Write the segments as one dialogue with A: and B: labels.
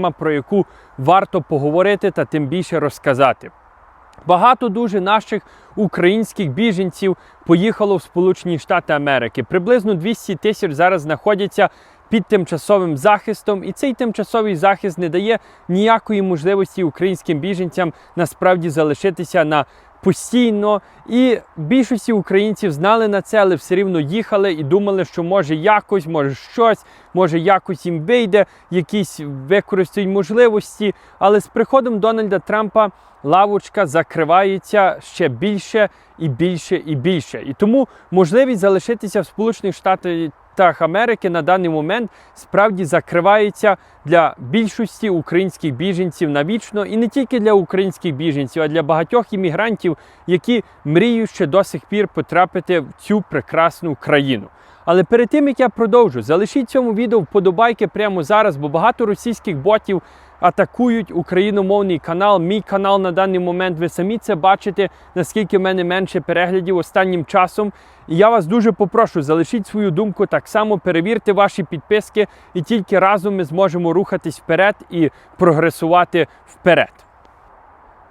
A: тема, про яку варто поговорити та тим більше розказати. Багато дуже наших українських біженців поїхало в Сполучені Штати Америки. Приблизно 200 тисяч зараз знаходяться під тимчасовим захистом, і цей тимчасовий захист не дає ніякої можливості українським біженцям насправді залишитися на постійно. І більшості українців знали на це, але все рівно їхали і думали, що може якось, може щось, може якось їм вийде, якісь використають можливості. Але з приходом Дональда Трампа лавочка закривається ще більше і більше і більше. І тому можливість залишитися в Сполучених Штатах Америки на даний момент справді закривається для більшості українських біженців навічно, і не тільки для українських біженців, а для багатьох іммігрантів, які мріють ще до сих пір потрапити в цю прекрасну країну. Але перед тим як я продовжу, залишіть цьому відео вподобайки прямо зараз, бо багато російських ботів атакують україномовний канал. Мій канал на даний момент. Ви самі це бачите, наскільки в мене менше переглядів останнім часом. І я вас дуже попрошу, залишіть свою думку так само, перевірте ваші підписки, і тільки разом ми зможемо рухатись вперед і прогресувати вперед.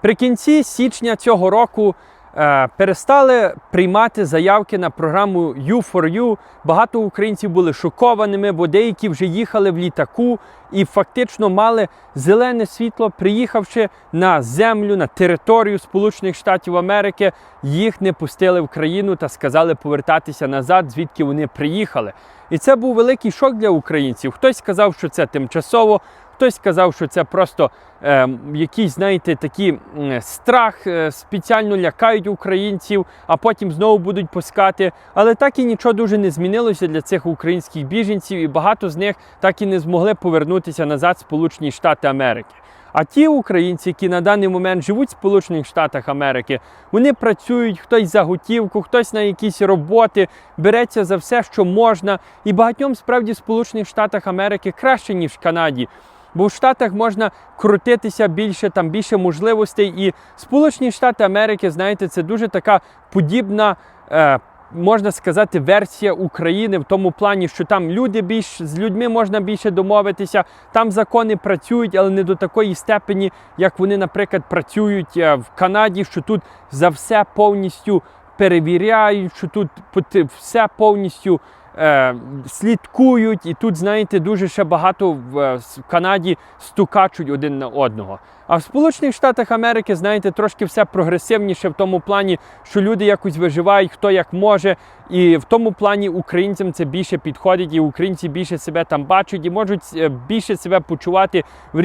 A: При кінці січня цього року перестали приймати заявки на програму U4U. Багато українців були шокованими, бо деякі вже їхали в літаку і фактично мали зелене світло, приїхавши на землю, на територію Сполучених Штатів Америки, їх не пустили в країну та сказали повертатися назад, звідки вони приїхали. І це був великий шок для українців. Хтось сказав, що це тимчасово. Хтось сказав, що це просто е, якийсь, знаєте, такий м, страх, е, спеціально лякають українців, а потім знову будуть пускати. Але так і нічого дуже не змінилося для цих українських біженців, і багато з них так і не змогли повернутися назад в Сполучені Штати Америки. А ті українці, які на даний момент живуть в Сполучених Штатах Америки, вони працюють, хтось за готівку, хтось на якісь роботи, береться за все, що можна. І багатьом справді в Сполучених Штатах Америки краще, ніж в Канаді. Бо в Штатах можна крутитися більше, там більше можливостей. І Сполучені Штати Америки, знаєте, це дуже така подібна. Е, Можна сказати, версія України в тому плані, що там люди більш з людьми можна більше домовитися, там закони працюють, але не до такої степені, як вони, наприклад, працюють е, в Канаді, що тут за все повністю перевіряють, що тут все повністю е, слідкують, і тут, знаєте, дуже ще багато в, е, в Канаді стукачуть один на одного. А в Сполучених Штатах Америки, знаєте, трошки все прогресивніше в тому плані, що люди якось виживають, хто як може. І в тому плані українцям це більше підходить, і українці більше себе там бачать і можуть е, більше себе почувати в